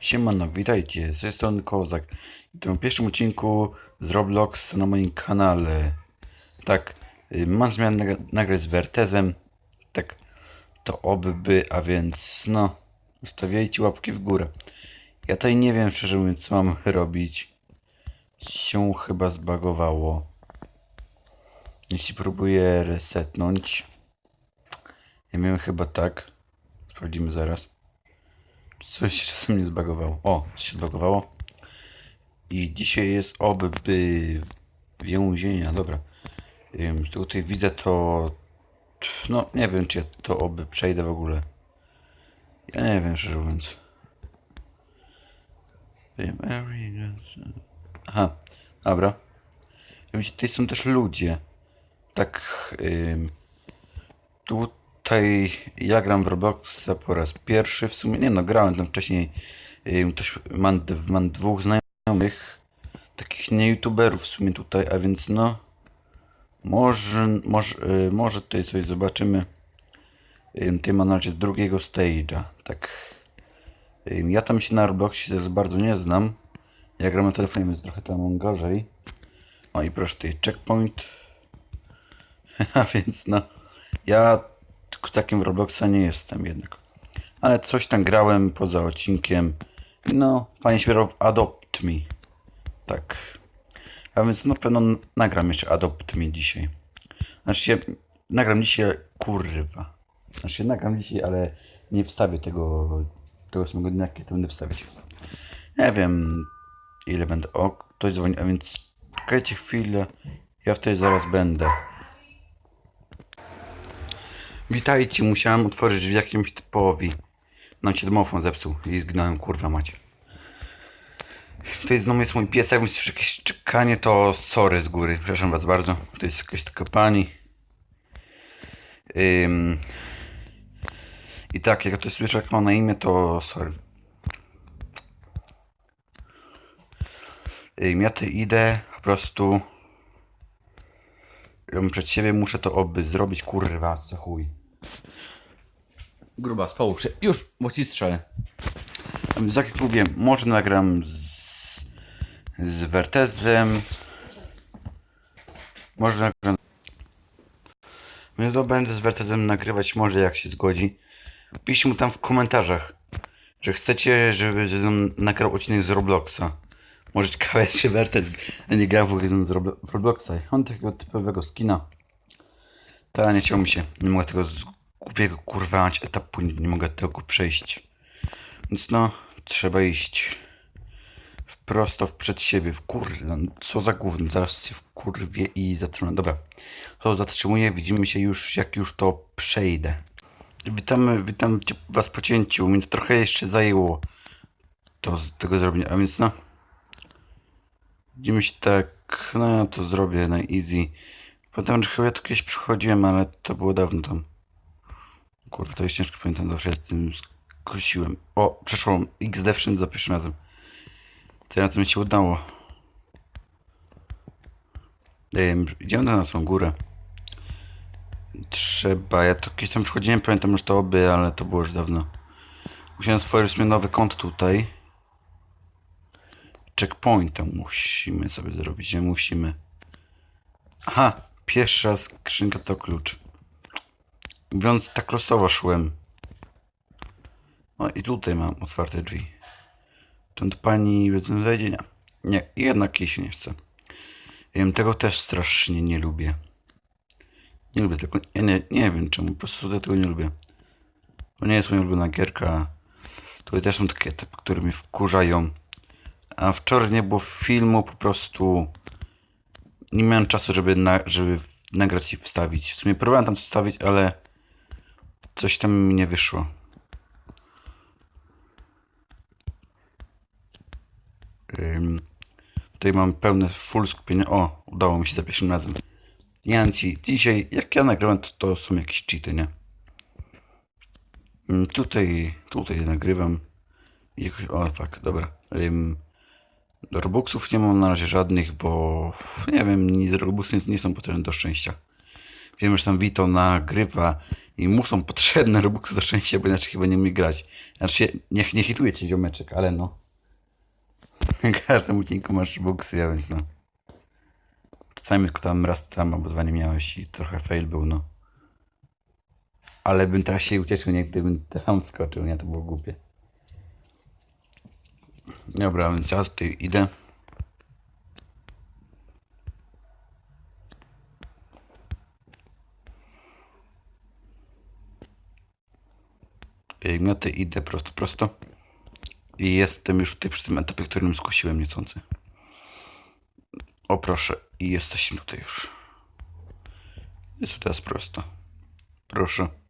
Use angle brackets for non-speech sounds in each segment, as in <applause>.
Siemano, witajcie, z tej strony Kozak. I to pierwszym odcinku z Roblox na moim kanale. Tak, y, mam zmianę nagra- nagrać z Vertezem. Tak, to oby by, a więc no, ustawiajcie łapki w górę. Ja tutaj nie wiem szczerze mówiąc co mam <laughs> robić. Się chyba zbagowało. Jeśli próbuję resetnąć. Ja miałem chyba tak. Sprawdzimy zaraz. Coś się czasem nie zbagowało. O, się zbagowało. I dzisiaj jest oby by więzienia. Dobra. Ym, tutaj widzę to. No, nie wiem, czy ja to oby przejdę w ogóle. Ja nie wiem, szczerze mówiąc. Aha, dobra. Widzicie, tutaj są też ludzie. Tak. Ym, Tutaj ja gram w Robloxa po raz pierwszy. W sumie nie no, grałem tam wcześniej. Też mam, mam dwóch znajomych, takich nie youtuberów w sumie tutaj, a więc no. Może, może, y, może tutaj coś zobaczymy. Ym, Tutaj mam na razie drugiego stage'a. Tak. Ja tam się na Robloxie bardzo nie znam. Ja gram na telefonie, więc trochę tam mam gorzej. O i proszę tutaj checkpoint. <laughs> A więc no, ja takim w Robloxa nie jestem jednak. Ale coś tam grałem poza odcinkiem. No, grał w Adopt Me. Tak. A więc na pewno nagram jeszcze Adopt Me dzisiaj. Znaczy się, nagram dzisiaj, kurwa. Znaczy się, nagram dzisiaj, ale nie wstawię tego, tego samego dnia, kiedy to będę wstawiać. Nie wiem, ile będę. O, ktoś dzwoni, a więc czekajcie chwilę. Ja wtedy zaraz będę. Witajcie, musiałem otworzyć w jakimś typowi. Nam się domofon zepsuł i zgnałem, kurwa macie. Tutaj znowu jest mój pies, jak myślisz jakieś czekanie, to sorry z góry. Przepraszam was bardzo. To jest jakaś taka pani. Ym... I tak, jak to słyszę, jak ma na imię, to sorry. Ym, ja ty idę, po prostu... Przed siebie muszę to oby zrobić, kurwa, co chuj. Gruba, połóż się. Już, bo ci strzelę. Więc jak mówiłem, może nagram z, z Vertezem. Może nagram... Więc to będę z Vertezem nagrywać, może jak się zgodzi. Piszcie mu tam w komentarzach, że chcecie, żeby nagrał odcinek z Robloxa. Może ciekawe, czy Vertez nie grał w ogóle z Robloxa. On takiego typowego skina. Ta nie chciał mi się. Nie mogę tego z głupiego kurwa etapu, nie, mogę tego przejść. Więc no, trzeba iść prosto w przed siebie, w kurde, no, co za gówno, zaraz się w kurwie i zatrzymam. Dobra, to zatrzymuję, widzimy się już, jak już to przejdę. Witamy, witam was po cięciu, mi to trochę jeszcze zajęło to tego zrobienia, a więc no, się tak, no ja to zrobię na easy. Potem, że chyba ja tu kiedyś przychodziłem, ale to było dawno tam. Kurwa, to jest ciężko pamiętam, zawsze z tym skosiłem. O, przeszło XD wszędzie za pierwszym razem. Teraz mi się udało. Ym, idziemy na naszą górę. Trzeba, ja to kiedyś tam przychodziłem, pamiętam już to oby, ale to było już dawno. Musiałem sobie nowy kąt tutaj. Checkpoint tam musimy sobie zrobić, nie musimy. Aha, pierwsza skrzynka to klucz. Mówiąc tak losowo szłem. No i tutaj mam otwarte drzwi. Stąd pani bez zajedzenia. Nie, jednak jej się nie chce. Ja wiem, tego też strasznie nie lubię. Nie lubię tego. Ja nie, nie wiem czemu, po prostu tego nie lubię. To nie jest moja ulubiona gierka. Tutaj też są takie które mnie wkurzają. A wczoraj nie było filmu, po prostu nie miałem czasu, żeby, na, żeby nagrać i wstawić. W sumie próbowałem tam coś wstawić, ale coś tam mi nie wyszło. Tutaj mam pełne full skupienie. O, udało mi się za pierwszym razem. Janci, dzisiaj jak ja nagrywam, to, to są jakieś cheaty, nie? Tutaj, tutaj nagrywam. Jakoś- O, fuck, dobra. Ym, do Robuxów nie mam na razie żadnych, bo nie wiem, Robuxy nie są potrzebne do szczęścia. Wiem, że tam Vito nagrywa i mu są potrzebne Robuxy do szczęścia, bo inaczej chyba nie umie grać. Znaczy się, nie, hituje cię ziomeczek, ale no. <laughs> W każdym odcinku masz Robuxy, a więc no. Czasami tylko tam raz tam albo dwa nie miałeś i trochę fail był, no. Ale bym teraz się ucieszył, nie gdybym tam skoczył, nie? To było głupie. Dobra, więc ja tutaj idę. Y, Mioty idę prosto, prosto. I jestem już tutaj przy tym etapie, którym skusiłem niechcący. O proszę, i jesteśmy tutaj już. Jest teraz prosto. Proszę.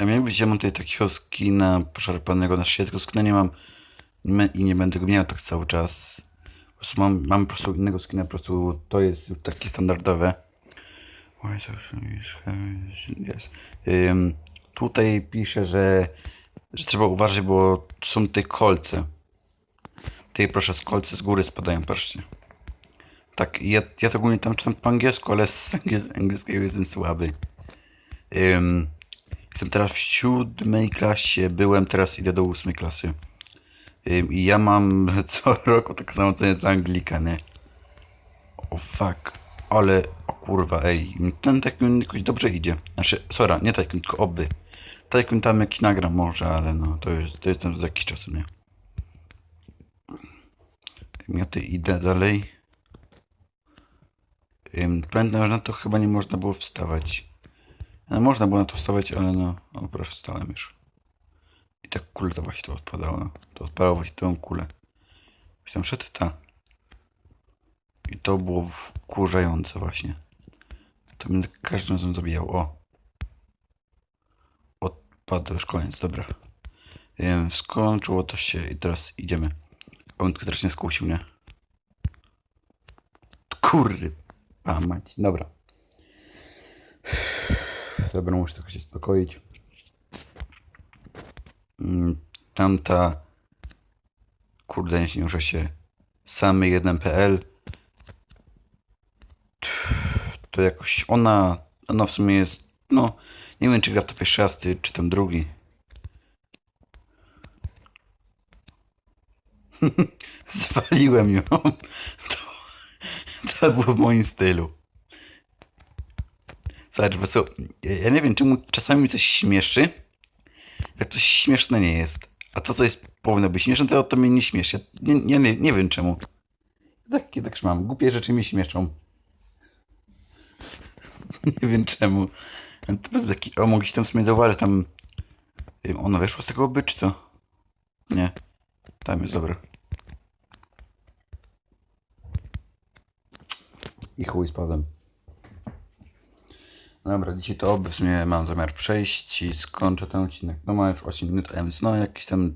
Widzieć, ja mam tutaj takiego skina poszarpanego na szyję, tylko skina nie mam i nie będę go miał tak cały czas. Po prostu mam, mam po prostu innego skina, po prostu to jest już takie standardowe. Yes. Ym, tutaj pisze, że, że trzeba uważać, bo są tutaj kolce. Tutaj proszę, z kolce z góry spadają, patrzcie. Tak, ja, ja to ogólnie tam czytam po angielsku, ale z angiels- angielskiego jestem słaby. Ym, jestem teraz w siódmej klasie, byłem, teraz idę do ósmej klasy. I ja mam <laughs> co roku taką samą cenę co Anglika, nie? O fuck, ale, o kurwa, ej, ten Tycoon jakoś dobrze idzie. Znaczy, sora, nie Tycoon, tylko oby. Tycoon tam jakiś nagram może, ale no, to jest, to jest tam za jakiś czas, nie? Ja tutaj idę dalej. Pamiętam, że na to chyba nie można było wstawać. No, można było na to wstawać, ale no, o proszę, wstałem już. I tak kule to właśnie to odpadało. no. To odpadało właśnie tą kulę. Tam szedł, ta. I to było wkurzające właśnie. To mnie tak każdy razem zabijał. O. Odpadł już koniec, dobra. Ym, skończyło to się i teraz idziemy. On tylko też nie skusił, nie? Kurry. A mać, dobra. Dobra, muszę trochę się uspokoić. Mm, Tamta. Kurde, nie ruszę się. Samy 1.pl. To jakoś ona. Ona w sumie jest. No. Nie wiem, czy gra w to pierwszy raz, czy tam drugi. <laughs> Zwaliłem ją. <laughs> To, to było w moim stylu. Zobacz, bo co, ja nie wiem, czemu czasami mi coś śmieszy, jak coś śmieszne nie jest. A to, co jest powinno być śmieszne, to, to mnie nie śmieszy. Nie, nie, nie, nie wiem czemu. Tak, tak mam. Głupie rzeczy mi śmieszą. <laughs> nie wiem czemu. To beki. O, mogliście tam w sumie zauważyć, tam... Ono weszło z tego czy co? Nie. Tam jest, dobra. I chuj spadłem. Dobra, dzisiaj to w sumie mam zamiar przejść i skończę ten odcinek. No ma już 8 minut, a więc no jakieś tam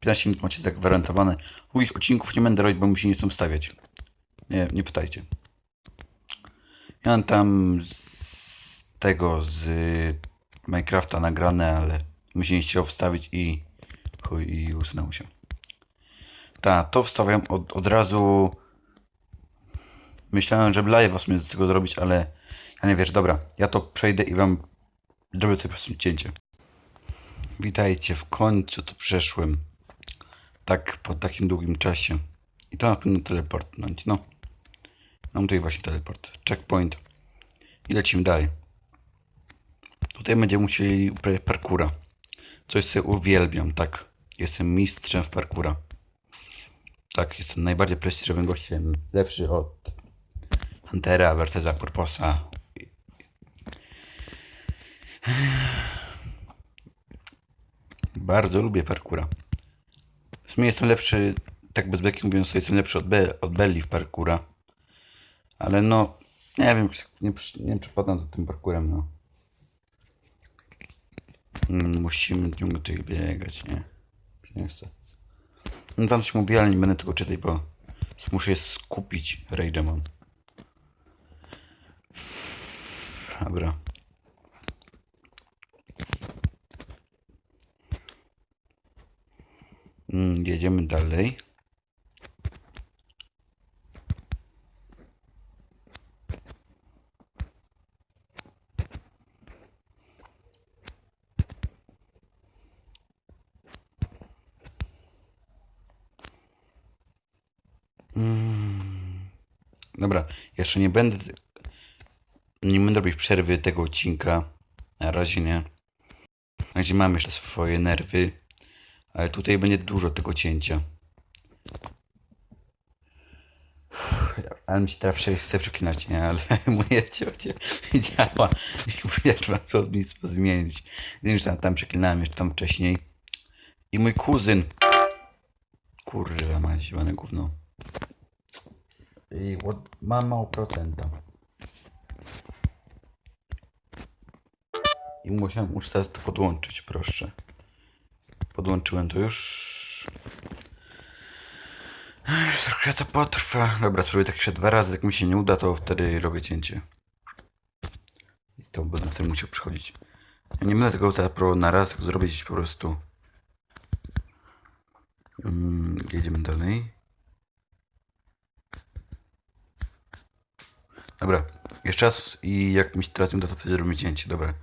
15 minut macie zagwarantowane. Długich odcinków nie będę robić, bo mi się nie chcą wstawiać. Nie, nie pytajcie. Ja mam tam z tego, z Minecrafta nagrane, ale mi się wstawić i chuj, i usnął się. Tak, to wstawiam od, od razu Myślałem, żeby live'a w sumie z tego zrobić, ale nie wiesz, dobra, ja to przejdę i wam zrobię tutaj po prostu cięcie. Witajcie, w końcu to przeszłem. Tak, po takim długim czasie. I to na pewno teleportnąć, no. Mam tutaj właśnie teleport. Checkpoint. I lecimy dalej. Tutaj będziemy musieli uprawiać parkura. Coś, co uwielbiam, tak. Jestem mistrzem w parkura. Tak, jestem najbardziej prestiżowym gościem. Lepszy od Huntera, Verteza, Purposa. Bardzo lubię parkura. W sumie jestem lepszy, tak bez beki mówiąc, jestem lepszy od, Be od Belli w parkura. Ale no, nie wiem, nie, nie przepadam za tym parkurem, no. Mm, Musimy dniu tutaj biegać, nie? Nie chcę. No tam coś mówię, ale nie będę tego czytać, bo muszę się skupić. Rage mam. Dobra. Mm, jedziemy dalej. Mm. Dobra, jeszcze nie będę. Nie będę robić przerwy tego odcinka. Na razie nie. Gdzie mam jeszcze swoje nerwy. Ale tutaj będzie dużo tego cięcia. Ale mi się teraz chce przeklinać, nie? Ale moja ciocia widziała powiedziała, co nic zmienić. Wiem, tam, tam przeklinałem jeszcze tam wcześniej. I mój kuzyn. Kurwa, ma zielone gówno. I od, mam mało procenta. I musiałem teraz to podłączyć, proszę. Podłączyłem to już. Trochę to potrwa. Dobra, spróbuję tak jeszcze dwa razy. Jak mi się nie uda, to wtedy robię cięcie. I to będę wtedy musiał przychodzić. Ja nie będę tego teraz próbował na raz, zrobić po prostu. Mm, jedziemy dalej. Dobra, jeszcze raz i jak mi się teraz nie uda, to wtedy robimy cięcie. Dobra.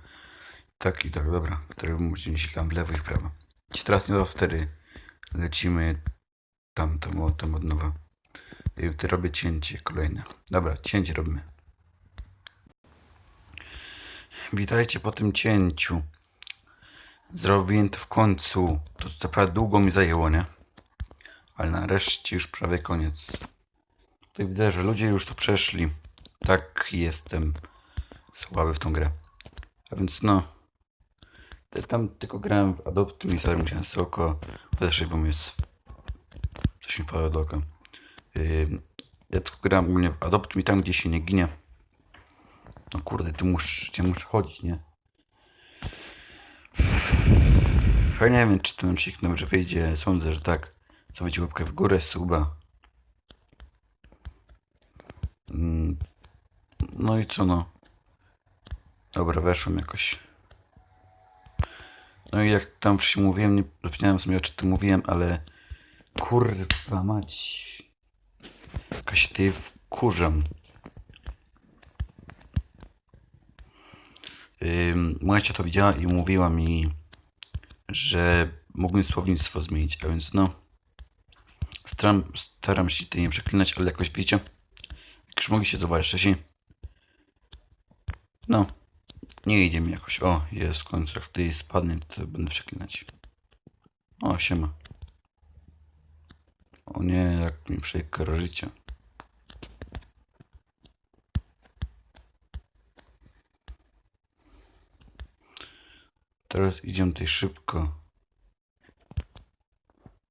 Tak i tak, dobra. Wtedy musimy się tam w lewo i w prawo. Jeśli teraz nie wtedy lecimy tam, tam, tam od nowa. I wtedy robię cięcie kolejne. Dobra, cięcie robimy. Witajcie po tym cięciu. Zrobiłem to w końcu. To co naprawdę długo mi zajęło, nie? Ale nareszcie już prawie koniec. Tutaj widzę, że ludzie już tu przeszli. Tak jestem słaby w tą grę. A więc no. Tam tylko grałem w Adoptimizer, musiałem sobie oko podeszć, bo mi jest coś mi pada do oka. Ja tylko gram ogólnie w Adopt mi tam, gdzie się nie ginie. No kurde, ty musisz, ty musisz chodzić, nie? Ja nie wiem, czy ten odcinek dobrze wyjdzie. Sądzę, że tak. Zostawić łapkę w górę, suba. Mm, No i co no? Dobra, weszłem jakoś. No i jak tam wcześniej mówiłem, nie zapomniałem sobie o czym mówiłem, ale kurwa mać. Jakaś ty wkurzam. Ym, moja to widziała i mówiła mi, że mógłbym słownictwo zmienić, a więc no. Staram, staram się tutaj nie przeklinać, ale jakoś wiecie, jak już mogli się zobaczyć wcześniej. No, nie idzie mi jakoś. O, jest w końcu, jak tutaj spadnie, to będę przeklinać. O, siema. O nie, jak mi przejkara życia. Teraz idziemy tutaj szybko.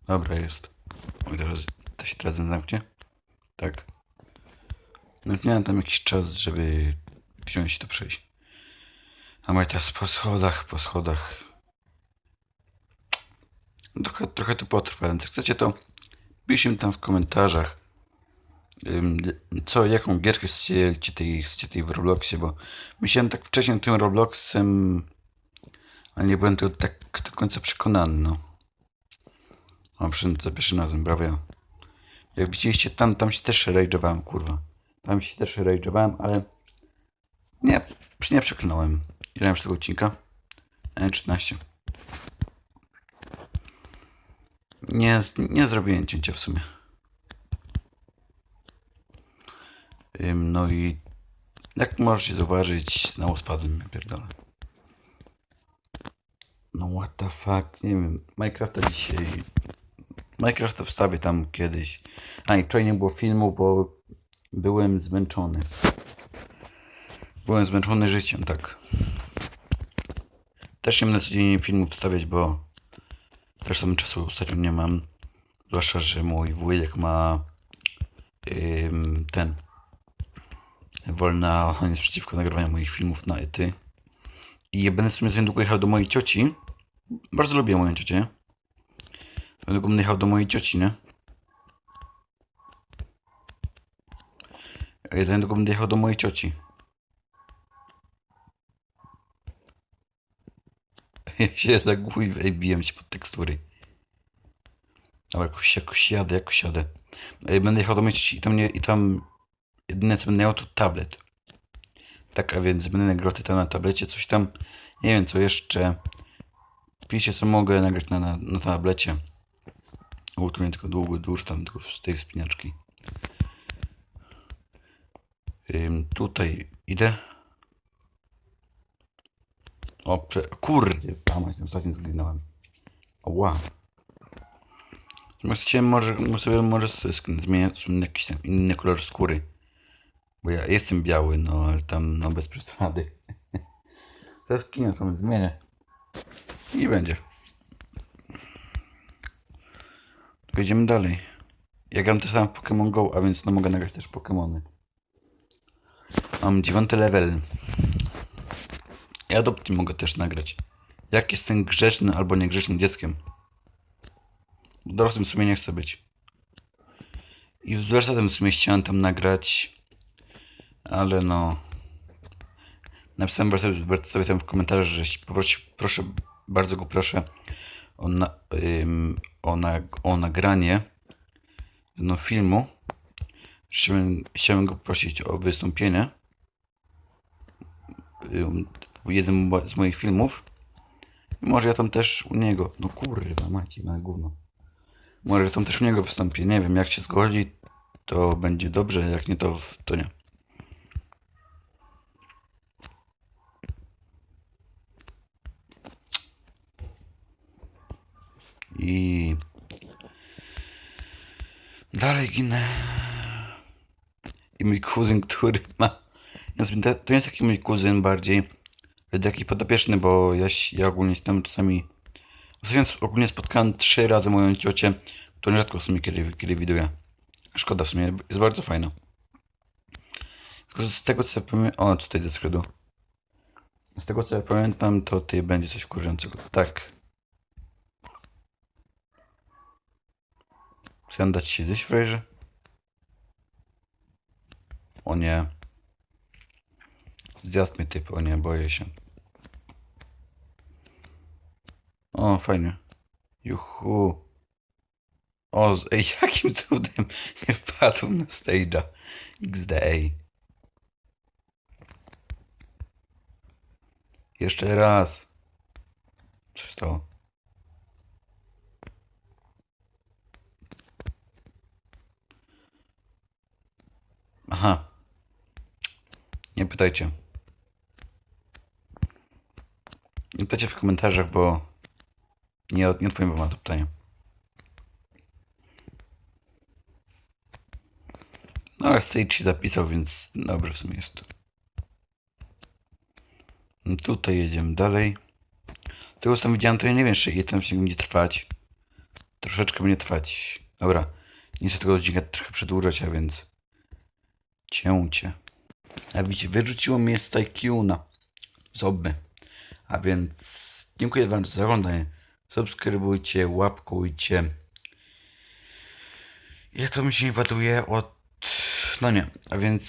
Dobra, jest. I teraz to się teraz zamknie? Tak. No miałem tam jakiś czas, żeby wziąć to przejść. A my teraz po schodach, po schodach. Trochę, trochę to potrwa, więc chcecie to piszcie mi tam w komentarzach. Co, jaką gierkę chcecie, tej, chcecie tej w Robloxie, bo myślałem tak wcześniej tym Robloxem, ale nie byłem tego tak do końca przekonany, no. O, za pierwszym razem, brawo ja. Jak widzieliście, tam, tam się też rage'owałem, kurwa. Tam się też rage'owałem, ale nie, nie przeklnąłem. Ile już tego odcinka? E, 13. Nie, nie zrobiłem cięcia w sumie. No i jak możecie zauważyć, znowu spadłem, ja pierdolę. No what the fuck, nie wiem, Minecrafta dzisiaj... Minecrafta wstawię tam kiedyś. A i wczoraj nie było filmu, bo byłem zmęczony. Byłem zmęczony życiem, tak. Też nie będę codziennie filmów wstawiać, bo też sobie czasu ostatnio nie mam. Zwłaszcza, że mój wujek ma ym, ten wolna, on jest przeciwko nagrywaniu moich filmów na ety. I będę w sumie za niedługo jechał do mojej cioci. Bardzo lubię moją ciocię. Niedługo będę jechał do mojej cioci, nie? Za niedługo będę jechał do mojej cioci. Ja się tak ej, bijem się pod tekstury. Dobra, jakoś, jakoś jadę, jakoś jadę. Będę jechał do cioci i tam, nie, i tam jedyne co będę miał to tablet. Tak, a więc będę nagrywał tam na tablecie, coś tam, nie wiem co jeszcze. Piszcie co mogę nagrać na, na, na tablecie. O, tylko długo, dłuż tam, tylko z tej spinaczki. Ym, tutaj idę. O, prze... kurde, pama, jestem ostatnio zginąłem. Ła. Chcecie może, sobie może zmieniać jakiś tam inny kolor skóry. Bo ja jestem biały, no ale tam no bez przesady. <laughs> Teraz kinę sobie zmienię. I będzie. Jedziemy dalej. Ja gram też sam w Pokémon Go, a więc no mogę nagrać też Pokémony. Mam dziewiąty level. I adopty mogę też nagrać. Jak jestem grzeczny albo niegrzecznym dzieckiem. Dorosłym w sumie nie chcę być. I z wersatem w sumie chciałem tam nagrać. Ale no. Napisałem wersowi tam w komentarzu, że poprosi, proszę, bardzo go proszę o, na, ym, o, na, o nagranie no, filmu. Chciałem, chciałem go prosić o wystąpienie. W jednym z moich filmów. Może ja tam też u niego. No kurwa, macie, na gówno. Może tam też u niego wystąpię. Nie wiem, jak się zgodzi, to będzie dobrze, jak nie, to, to nie. I dalej ginę. I mój kuzyn, który ma. To jest taki mój kuzyn bardziej taki podopieczny, bo ja, ja ogólnie tam czasami. Ostatnio ogólnie spotkałem trzy razy moją ciocię, którą rzadko w sumie kiedy, kiedy widuję. Szkoda w sumie, jest bardzo fajna. Tylko z tego co ja pamiętam. O, tutaj ze skredu. Z tego co ja pamiętam, to ty będzie coś wkurzającego. Tak. Chcę dać ci zjeść, Frejrze? O nie. Zjadł mnie typ, o nie, boję się. O, fajnie. Juhu. O, ej, <laughs> jakim cudem nie wpadł na stage'a. Jeszcze raz. Co się stało? Aha. Nie pytajcie. Nie pytajcie w komentarzach, bo nie, nie odpowiem wam na to pytanie. No ale Stage ci zapisał, więc dobrze w sumie jest. No Tutaj jedziemy dalej. Tego co widziałem, to ja nie wiem, czy tam się będzie trwać. Troszeczkę będzie trwać. Dobra. Nie chcę tego odcinka trochę przedłużać, a więc... Cięcie. A widzicie, wyrzuciło mnie z Tycoona. Z oby. A więc dziękuję wam za oglądanie. Subskrybujcie, łapkujcie. Ja to mi się nie ładuje od... No nie, a więc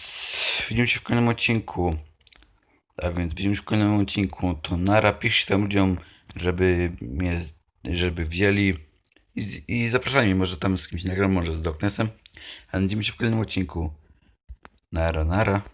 widzimy się w kolejnym odcinku. A więc widzimy się w kolejnym odcinku. To nara, piszcie tam ludziom, żeby mnie, żeby wzięli i, i zapraszali mnie, może tam z kimś nagram, może z Doknesem. A widzimy się w kolejnym odcinku. Nara, nara.